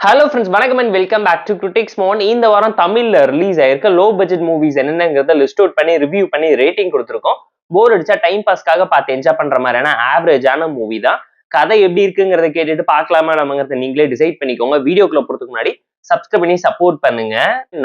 Hello friends வணக்கம் and welcome back to critics மோன் இந்த வாரம் தமிழ்ல ரிலீஸ் ஆயிருக்க. லோ பட்ஜெட் மூவிஸ் என்னென்னங்கிறத லிஸ்ட் அவுட் பண்ணி ரிவ்யூ பண்ணி ரேட்டிங் கொடுத்துருக்கோம். போர் அடிச்சா டைம் பாஸ்க்காக பார்த்து என்ஜாய் பண்ற மாதிரியான ஆவரேஜான மூவி தான். கதை எப்படி இருக்குங்கிறத கேட்டுட்டு பார்க்கலாமா நம்மங்கிறத நீங்களே டிசைட் பண்ணிக்கோங்க. வீடியோக்குள்ள போறதுக்கு முன்னாடி சப்ஸ்கிரைப் பண்ணி சப்போர்ட் பண்ணுங்க.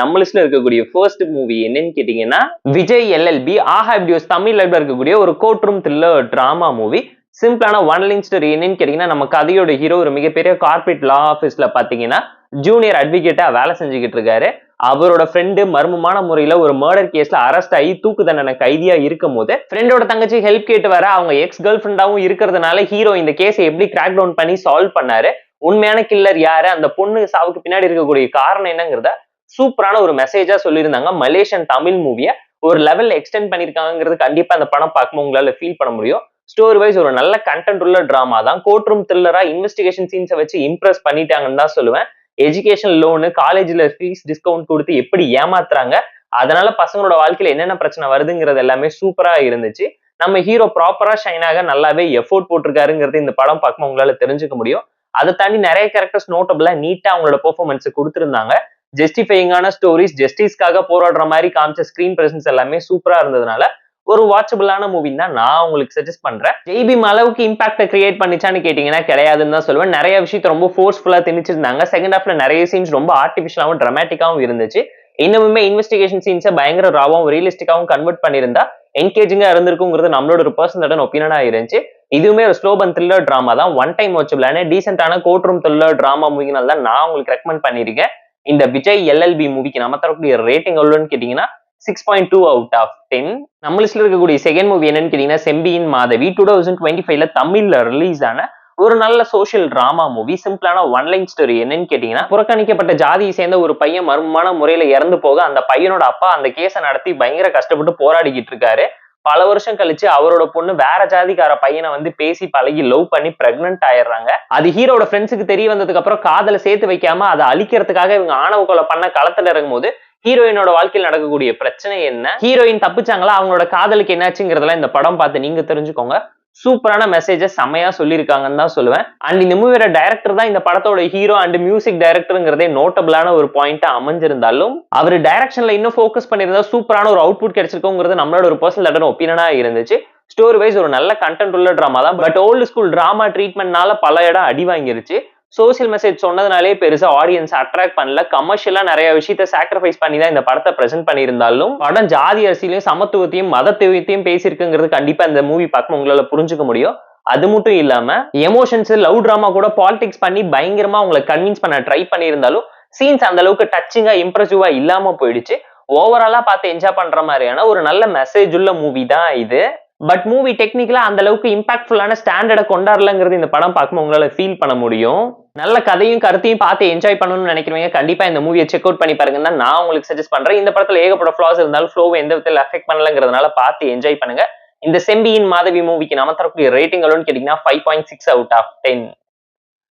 நம்ம லிஸ்ட்ல இருக்கக்கூடிய ஃபர்ஸ்ட் மூவி என்னன்னு கேட்டீங்கன்னா விஜய் எல்எல்பி ஆஹா வீடியோஸ் தமிழ்ல இருக்கக்கூடிய ஒரு court room thriller drama movie சிம்பிளான ஒன் லைன் ஸ்டோரி என்னன்னு கேட்டீங்கன்னா நம்ம கதையோட ஹீரோ ஒரு மிகப்பெரிய கார்பரேட் லா ஆஃபீஸ்ல பாத்தீங்கன்னா ஜூனியர் அட்வொகேட்டா வேலை செஞ்சுக்கிட்டு இருக்காரு. அவரோட ஃப்ரெண்டு மர்மமான முறையில ஒரு மர்டர் கேஸ்ல அரெஸ்ட் ஆகி தூக்கு தண்டனை கைதியா இருக்கும் போது ஃப்ரெண்டோட தங்கச்சி ஹெல்ப் கேட்டு வர அவங்க எக்ஸ் கேர்ள் ஃப்ரெண்டாவும் இருக்கிறதுனால ஹீரோ இந்த கேஸை எப்படி கிராக் டவுன் பண்ணி சால்வ் பண்ணாரு? உண்மையான கில்லர் யாரு? அந்த பொண்ணு சாவுக்கு பின்னாடி இருக்கக்கூடிய காரணம் என்னங்கிறத சூப்பரான ஒரு மெசேஜா சொல்லியிருந்தாங்க. மலேசியன் தமிழ் மூவிய ஒரு லெவல்ல எக்ஸ்டெண்ட் பண்ணிருக்காங்கிறது கண்டிப்பா அந்த படம் பார்க்கும்போது உங்களால ஃபீல் பண்ண முடியும். ஸ்டோரி வைஸ் ஒரு நல்ல கண்டென்ட் உள்ள ட்ராமா தான். கோர்ட் ரூம் த்ரில்லரா இன்வெஸ்டிகேஷன் சீன்ஸை வச்சு இம்ப்ரெஸ் பண்ணிட்டாங்கன்னு தான் சொல்லுவேன். எஜுகேஷன் லோனு காலேஜ்ல ஃபீஸ் டிஸ்கவுண்ட் கொடுத்து எப்படி ஏமாத்துறாங்க அதனால பசங்களோட வாழ்க்கையில என்னென்ன பிரச்சனை வருதுங்கிறது எல்லாமே சூப்பரா இருந்துச்சு. நம்ம ஹீரோ ப்ராப்பரா ஷைனாக நல்லாவே எஃபோர்ட் போட்டிருக்காருங்கிறது இந்த படம் பார்க்கும்போது உங்களால தெரிஞ்சுக்க முடியும். அதை தாண்டி நிறைய கேரக்டர்ஸ் நோட்டபிளா நீட்டா அவங்களோட பெர்ஃபார்மன்ஸ் கொடுத்துருந்தாங்க. ஜஸ்டிஃபையிங்கான ஸ்டோரிஸ் ஜஸ்டிஸ்க்காக போராடுற மாதிரி காமிச்ச ஸ்கிரீன் பிரசன்ஸ் எல்லாமே சூப்பரா இருந்ததுனால ஒரு வாட்சபிளான மூவின்னு தான் நான் உங்களுக்கு சஜஸ்ட் பண்றேன். ஜெய்பீம் அளவுக்கு இம்பாக்ட கிரியேட் பண்ணிச்சான்னு கேட்டீங்கன்னா கிடையாதுன்னு தான் சொல்லுவேன். நிறைய விஷயத்த ரொம்ப ஃபோர்ஸ்ஃபுல்லா திணிச்சிருந்தாங்க. செகண்ட் ஹாஃப்ல நிறைய சீன்ஸ் ரொம்ப ஆர்டிபிஷியலாகவும் ட்ராமேட்டிக்காவும் இருந்துச்சு. இன்னுமே இன்வெஸ்டிகேஷன் சீன்ஸை பயங்கர ராவும் ரியலிஸ்டிக்காவும் கன்வெர்ட் பண்ணியிருந்தா என்கேஜிங்கா இருந்திருக்குங்கிறது நம்மளோட ஒரு பர்சனல் ஒப்பீனியனா இருந்துச்சு. இதுவுமே ஒரு ஸ்லோ பன் த்ரில்லர் ட்ராமா தான் ஒன் டைம் வாட்சபிளான டீசென்டான கோர்ட் ரூம் த்ரில்லர் ட்ராமா மூவினால தான் நான் உங்களுக்கு ரெக்கமெண்ட் பண்ணியிருக்கேன். இந்த விஜய் எல்எல்பி மூவிக்கு நம்ம தரக்கூடிய ரேட்டிங் எவ்வளோன்னு கேட்டீங்கன்னா six point two out of ten நம்ம லிஸ்ட்ல இருக்கக்கூடிய செகண்ட் மூவி என்னன்னு கேட்டீங்கன்னா Sembiyin Madhavi. Two thousand twenty ஃபைவ்ல தமிழ்ல ரிலீஸ் ஆன ஒரு நல்ல சோஷியல் டிராமா மூவி சிம்பிளான ஒன் லைன் ஸ்டோரி என்னன்னு கேட்டீங்கன்னா புறக்கணிக்கப்பட்ட ஜாதியை சேர்ந்த ஒரு பையன் மர்மமான முறையில இறந்து போக அந்த பையனோட அப்பா அந்த கேஸை நடத்தி பயங்கர கஷ்டப்பட்டு போராடிக்கிட்டு இருக்காரு. பல வருஷம் கழிச்சு அவரோட பொண்ணு வேற ஜாதிக்கார பையனை வந்து பேசி பழகி லவ் பண்ணி பிரெக்னென்ட் ஆயிடுறாங்க. அது ஹீரோட ஃப்ரெண்ட்ஸுக்கு தெரிய வந்ததுக்கு அப்புறம் காதல சேர்த்து வைக்காம அதை அழிக்கிறதுக்காக இவங்க ஆணவ கொலை பண்ண களத்துல இறங்கும் போது ஹீரோயினோட வாழ்க்கையில் நடக்கக்கூடிய பிரச்சனை என்ன? ஹீரோயின் தப்பிச்சாங்களா? அவங்களோட காதலுக்கு என்னாச்சுங்கிறதெல்லாம் இந்த படம் பார்த்து நீங்க தெரிஞ்சுக்கோங்க. சூப்பரான மெசேஜை செமையா சொல்லியிருக்காங்கன்னு தான் சொல்லுவேன். அண்ட் இந்த மூவியோட டைரக்டர் தான் இந்த படத்தோட ஹீரோ அண்ட் மியூசிக் டைரக்டருங்கிறதே நோட்டபிளான ஒரு பாயிண்டா அமைஞ்சிருந்தாலும் அவர் டைரக்ஷன்ல இன்னும் ஃபோக்கஸ் பண்ணியிருந்தா சூப்பரான ஒரு அவுட்புட் கிடைச்சிருக்கோங்கிறது நம்மளோட ஒரு பர்சனல் லெட்டர் ஒப்பீனியனா இருந்துச்சு. ஸ்டோரி வைஸ் ஒரு நல்ல கண்டென்ட் உள்ள ட்ராமா தான். பட் ஓல்டு ஸ்கூல் டிராமா ட்ரீட்மெண்ட்னால பல இடம் அடி வாங்கிருச்சு. சோசியல் மெசேஜ் சொன்னதுனாலே பெருசா ஆடியன்ஸ் அட்ராக்ட் பண்ணல. கமர்ஷியலா நிறைய விஷயத்த சாக்ரிஃபைஸ் பண்ணி தான் இந்த படத்தை பிரசென்ட் பண்ணியிருந்தாலும் படம் ஜாதி அரசியலையும் சமத்துவத்தையும் மதத்துவத்தையும் பேசியிருக்குங்கிறது கண்டிப்பா இந்த மூவி பார்க்கும் உங்களால புரிஞ்சுக்க முடியும். அது மட்டும் இல்லாம எமோஷன்ஸ் லவ் டிராமா கூட பாலிடிக்ஸ் பண்ணி பயங்கரமா உங்களை கன்வின்ஸ் பண்ண ட்ரை பண்ணியிருந்தாலும் சீன்ஸ் அந்த அளவுக்கு டச்சிங்கா இம்ப்ரெசிவா இல்லாம போயிடுச்சு. ஓவராலா பார்த்து என்ஜாய் பண்ற மாதிரியான ஒரு நல்ல மெசேஜ் உள்ள மூவி தான் இது. பட் மூவி டெக்னிக்கலா அந்த அளவுக்கு இம்பாக்ட்ஃபுல்லான ஸ்டாண்டர்டை கொண்டாடலங்கிறது இந்த படம் பார்க்கும்போது உங்களால ஃபீல் பண்ண முடியும். நல்ல கதையும் கருத்தையும் பார்த்து என்ஜாய் பண்ணணும்னு நினைக்கிறவங்க கண்டிப்பா இந்த மூவியை செக் அவுட் பண்ணி பாருங்க தான் நான் உங்களுக்கு சஜஸ்ட் பண்றேன். இந்த படத்துல ஏகப்பட்ட ஃபிளாஸ் இருந்தாலும் ஃப்ளோவை எந்த விதத்தில் அஃபெக்ட் பண்ணலங்கிறதுனால பார்த்து என்ஜாய் பண்ணுங்க. இந்த செம்பியின் மாதவி மூவிக்கு நம்ம தரக்கூடிய ரேட்டிங் அளவுன்னு கேட்டீங்கன்னா five point six out of ten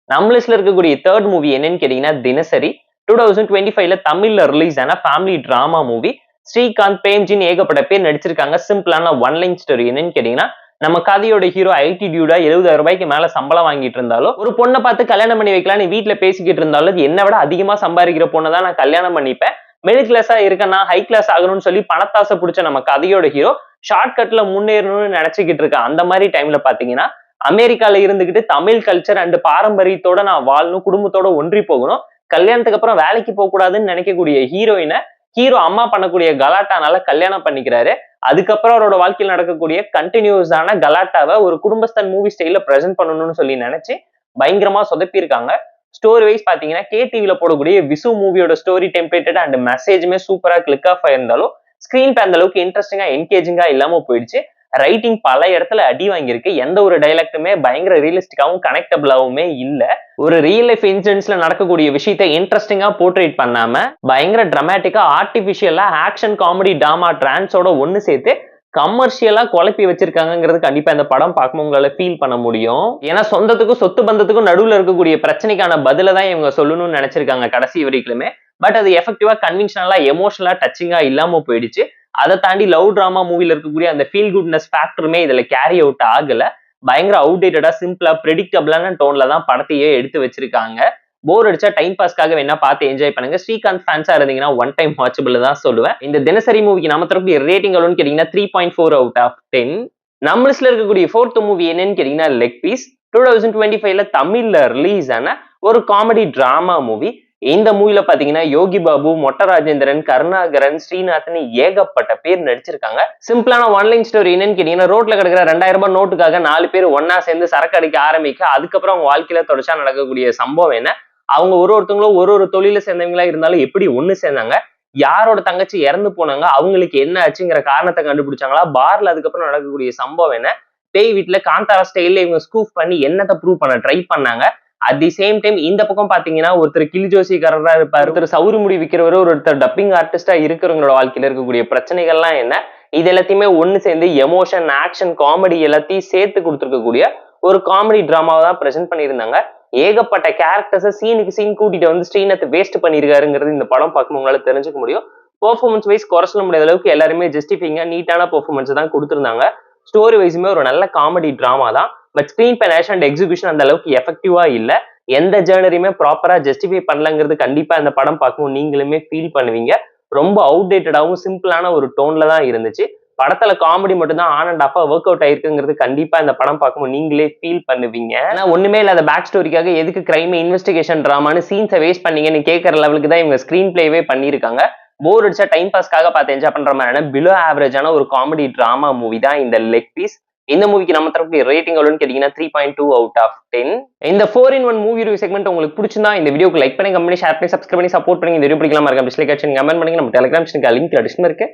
நம்ம லிஸ்ட்ல இருக்கக்கூடிய தேர்ட் மூவி என்னன்னு கேட்டீங்கன்னா தினசரி. டூ தௌசண்ட் டுவெண்ட்டி ஃபைவ்ல தமிழ்ல ரிலீஸ் ஆன ஃபேமிலி டிராமா மூவி ஸ்ரீகாந்த் பிரேம்ஜின் ஏகப்பட்ட பேர் நடிச்சிருக்காங்க. சிம்பிளான ஒன் லைன் ஸ்டோரி என்னன்னு கேட்டீங்கன்னா நம்ம கதையோட ஹீரோ ஐடி டியூடா எழுபதாயிரம் ரூபாய்க்கு மேல சம்பளம் வாங்கிட்டு இருந்தாலும் ஒரு பொண்ணை பார்த்து கல்யாணம் பண்ணி வைக்கலாம்னு வீட்டுல பேசிக்கிட்டு இருந்தாலும் என்னை விட அதிகமா சம்பாதிக்கிற பொண்ணை தான் நான் கல்யாணம் பண்ணிப்பேன். மிடில் கிளாஸா இருக்கேன்னா ஹை கிளாஸ் ஆகணும்னு சொல்லி பணத்தாசை பிடிச்ச நம்ம கதையோட ஹீரோ ஷார்ட்கட்ல முன்னேறணும்னு நினைச்சுக்கிட்டு இருக்கேன் அந்த மாதிரி டைம்ல பாத்தீங்கன்னா அமெரிக்கால இருந்துகிட்டு தமிழ் கல்ச்சர் அண்ட் பாரம்பரியத்தோட நான் வாழணும் குடும்பத்தோட ஒன்றி போகணும். கல்யாணத்துக்கு அப்புறம் வேலைக்கு போக கூடாதுன்னு நினைக்கக்கூடிய ஹீரோயினை ஹீரோ அம்மா பண்ணக்கூடிய கலாட்டானால கல்யாணம் பண்ணிக்கிறாரு. அதுக்கப்புறம் அவரோட வாழ்க்கையில் நடக்கக்கூடிய கண்டினியூஸான கலாட்டாவை ஒரு குடும்பஸ்தன் மூவி ஸ்டைல ப்ரெசென்ட் பண்ணணும்னு சொல்லி நினைச்சு பயங்கரமா சொதப்பியிருக்காங்க. ஸ்டோரி வைஸ் பாத்தீங்கன்னா கே டிவில போடக்கூடிய விசு மூவியோட ஸ்டோரி டெம்ப்ளேட்டட் அண்ட் மெசேஜுமே சூப்பரா கிளிக் ஆஃப் ஆயிருந்தாலும் ஸ்கிரீன் பே அந்த அளவுக்கு இன்ட்ரெஸ்டிங்கா என்கேஜிங்கா இல்லாம போயிடுச்சு. ரைட்டிங் பல இடத்துல அடி வாங்கியிருக்கு. எந்த ஒரு டைலாக்டுமே பயங்கர ரியலிஸ்டிக்காகவும் கனெக்டபிளாகவுமே இல்லை. ஒரு ரியல் லைஃப் இன்சிடென்ட்ஸ்ல நடக்கக்கூடிய விஷயத்த இன்ட்ரெஸ்டிங்கா போர்ட்ரேட் பண்ணாம பயங்கர டிராமேட்டிக்கா ஆர்டிபிஷியலா ஆக்ஷன் காமெடி டாமா டிரான்ஸோட ஒன்று சேர்த்து கமர்ஷியலா குழப்பி வச்சிருக்காங்கிறது கண்டிப்பா இந்த படம் பார்க்கும்போது உங்களால ஃபீல் பண்ண முடியும். ஏன்னா சொந்தத்துக்கும் சொத்து பந்தத்துக்கும் நடுவில் இருக்கக்கூடிய பிரச்சனைக்கான பதில தான் இவங்க சொல்லணும்னு நினைச்சிருக்காங்க கடைசி வரைக்குமே. பட் அது எஃபெக்டிவா கன்வின்ஷனலா எமோஷனலா டச்சிங்கா இல்லாம போயிடுச்சு. அதை தாண்டி லவ் ட்ராமா மூவில இருக்கக்கூடிய அந்த ஃபீல் குட்னஸ் ஃபேக்டருமே இதுல கேரி அவுட் ஆகல. பயங்கர அவுடேட்டடா சிம்பிளா ப்ரெடிக்டபிளான டோன்ல தான் படத்தையே எடுத்து வச்சிருக்காங்க. போர் அடிச்சா டைம் பாஸ்க்காக வேணா பார்த்து என்ஜாய் பண்ணுங்க. ஸ்ரீகாந்த் ஃபேன்ஸா இருந்தீங்கன்னா ஒன் டைம் வாட்சபிள் தான் சொல்லுவேன். இந்த தினசரி மூவிக்கு நம்ம தரக்கூடிய ரேட்டிங் எவ்வளோன்னு கேட்டீங்கன்னா three point four out of ten நம்ம லிஸ்ட்ல இருக்கக்கூடிய ஃபோர்த் மூவி என்னன்னு கேட்டீங்கன்னா leg piece two thousand twenty ஃபைவ்ல தமிழ்ல ரிலீஸ் ஆன ஒரு காமெடி டிராமா மூவி இந்த மூவில பாத்தீங்கன்னா யோகி பாபு மொட்ட ராஜேந்திரன் கருணாகரன் ஸ்ரீநாத்னு ஏகப்பட்ட பேர் நடிச்சிருக்காங்க. சிம்பிளான ஒன்லைன் ஸ்டோரி என்னன்னு கேட்டீங்கன்னா ரோட்ல கிடக்கிற ரெண்டாயிரம் ரூபாய் நோட்டுக்காக நாலு பேர் ஒன்னா சேர்ந்து சரக்கு அடிக்க ஆரம்பிக்க அதுக்கப்புறம் அவங்க வாழ்க்கையில தொடர்ச்சா நடக்கக்கூடிய சம்பவம் என்ன? அவங்க ஒரு ஒருத்தவங்களும் ஒரு ஒரு தொழில சேர்ந்தவங்களா இருந்தாலும் எப்படி ஒண்ணு சேர்ந்தாங்க? யாரோட தங்கச்சி இறந்து போனாங்க? அவங்களுக்கு என்ன ஆச்சுங்கிற காரணத்தை கண்டுபிடிச்சாங்களா? பார்ல அதுக்கப்புறம் நடக்கக்கூடிய சம்பவம் என்ன? பேய் வீட்டுல காந்தாரா ஸ்டைல்ல இவங்க ஸ்கூப் பண்ணி என்னத்தை ப்ரூவ் பண்ண ட்ரை பண்ணாங்க. அட் தி சேம் டைம் இந்த பக்கம் பாத்தீங்கன்னா ஒருத்தர் கிளி ஜோசிக்காரரா இருப்பார். ஒருத்தர் சவுறு முடி விற்கிறவர் ஒருத்தர் டப்பிங் ஆர்டிஸ்டா இருக்கிறவங்களோட வாழ்க்கையில இருக்கக்கூடிய பிரச்சனைகள்லாம் என்ன? இது எல்லாத்தையுமே ஒன்னு சேர்ந்து எமோஷன் ஆக்ஷன் காமெடி எல்லாத்தையும் சேர்த்து கொடுத்துருக்கக்கூடிய ஒரு காமெடி டிராமாவை தான் ப்ரெசென்ட் பண்ணியிருந்தாங்க. ஏகப்பட்ட கேரக்டர்ஸை சீனுக்கு சீன் கூட்டிட்டு வந்து ஸ்ரீனத்தை வேஸ்ட் பண்ணியிருக்காருங்கிறது இந்த படம் பார்க்கும் உங்களால தெரிஞ்சுக்க முடியும். பெர்ஃபார்மன்ஸ் வைஸ் குறை சொல்ல முடியாத அளவுக்கு எல்லாருமே ஜஸ்டிஃபைங்க நீட்டான பெர்ஃபார்மன்ஸ் தான் கொடுத்துருந்தாங்க. ஸ்டோரி வைஸுமே ஒரு நல்ல காமெடி டிராமா தான். பட் ஸ்க்ரீன் பேனேஷன் அண்ட் எக்ஸிபியூஷன் அந்த அளவுக்கு எஃபெக்டிவா இல்ல. எந்த ஜேர்னரியுமே ப்ராப்பரா ஜஸ்டிஃபை பண்ணலங்கிறது கண்டிப்பா இந்த படம் பார்க்கும் நீங்களுமே ஃபீல் பண்ணுவீங்க. ரொம்ப அவுடேட்டடாகவும் சிம்பிளான ஒரு டோன்ல தான் இருந்துச்சு. படத்துல காமெடி மட்டும் தான் ஆன் அண்ட் ஆஃபா ஒர்க் அவுட் ஆயிருக்குங்கிறது கண்டிப்பா இந்த படம் பார்க்கும்போது நீங்களே ஃபீல் பண்ணுவீங்க. ஏன்னா ஒண்ணுமே இல்லாத பேக் ஸ்டோரிக்காக எதுக்கு கிரைம் இன்வெஸ்டிகேஷன் ட்ராமான்னு சீன்ஸை வேஸ்ட் பண்ணீங்கன்னு கேட்கற லெவலுக்கு தான் இவங்க ஸ்கிரீன் பிளேவே பண்ணியிருக்காங்க. போர் அடிச்சா டைம் பாஸ்க்காக பார்த்து என்ஜாய் பண்ற மாதிரியான பிலோ ஆவரேஜான ஒரு காமெடி டிராமா மூவி தான் இந்த லெக் பீஸ் இந்த மூவிக்கு நம்ம தரக்கூடிய ரேட்டிங் எவ்வளோன்னு கேட்டீங்கன்னா three point two out of ten இந்த four in one movie review segment உங்களுக்கு பிடிச்சிருந்தா இந்த வீடியோக்கு லைக் பண்ணி கம்பெனி ஷேர் பண்ணி சப்ஸ்கிரைப் பண்ணி சப்போர்ட் பண்ணி இந்த வீடியோ பிடிக்கலாம் இருக்க டிஸ்லைக் ஆச்சு கமெண்ட் பண்ணி நம்ம டெலிகிராம் சேனல் லிங்க் அடிஷன் இருக்கு.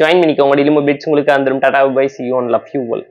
ஜாயின் பண்ணிக்கோங்க. டெய்லி பிட்ஸ் உங்களுக்கு அந்த ta-ta bye see one love you all